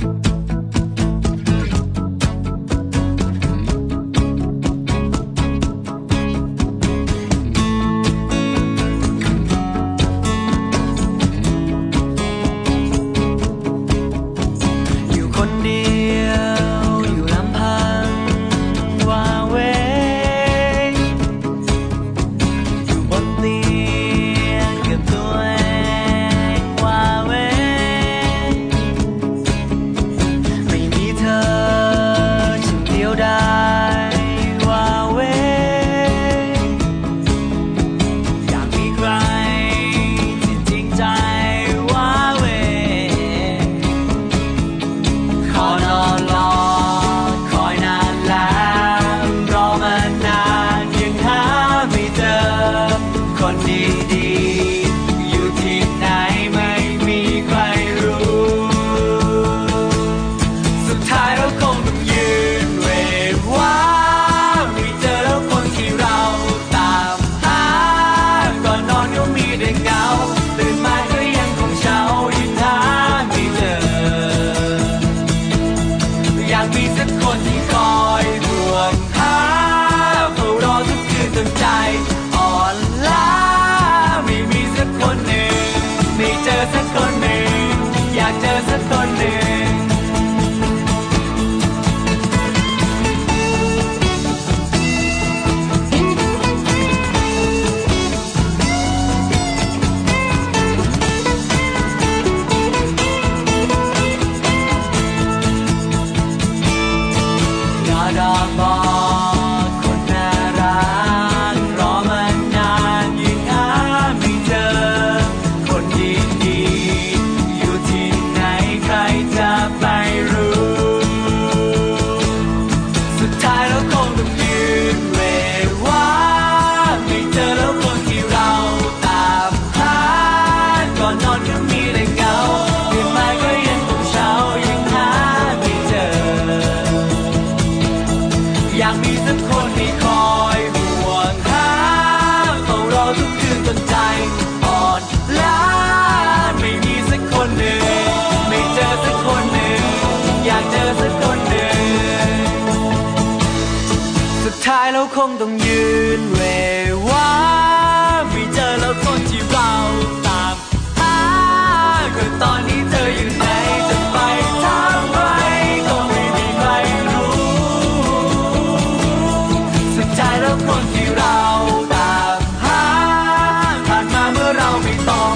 you เดิคนดีๆอยู่ที่ไหนไม่มีใครรู้ สุดท้ายเราคงต้องยืนเวทว่าไม่เจอแล้วคนที่เราตามหาก่อนนอนก็มีแต่เงาตื่นมาก็ยังคงเช้ายังหาไม่เจอ อยากมีสักคนที่ them die. คงต้องยืนเวว้าไม่เจอแล้วคนที่เราตามหาก็ตอนนี้เธออยู่ไหนจะไปทางไรก็ไม่มีใครรู้สุดใจแล้วคนที่เราตามหาผ่านมาเมื่อเราไม่ต้อง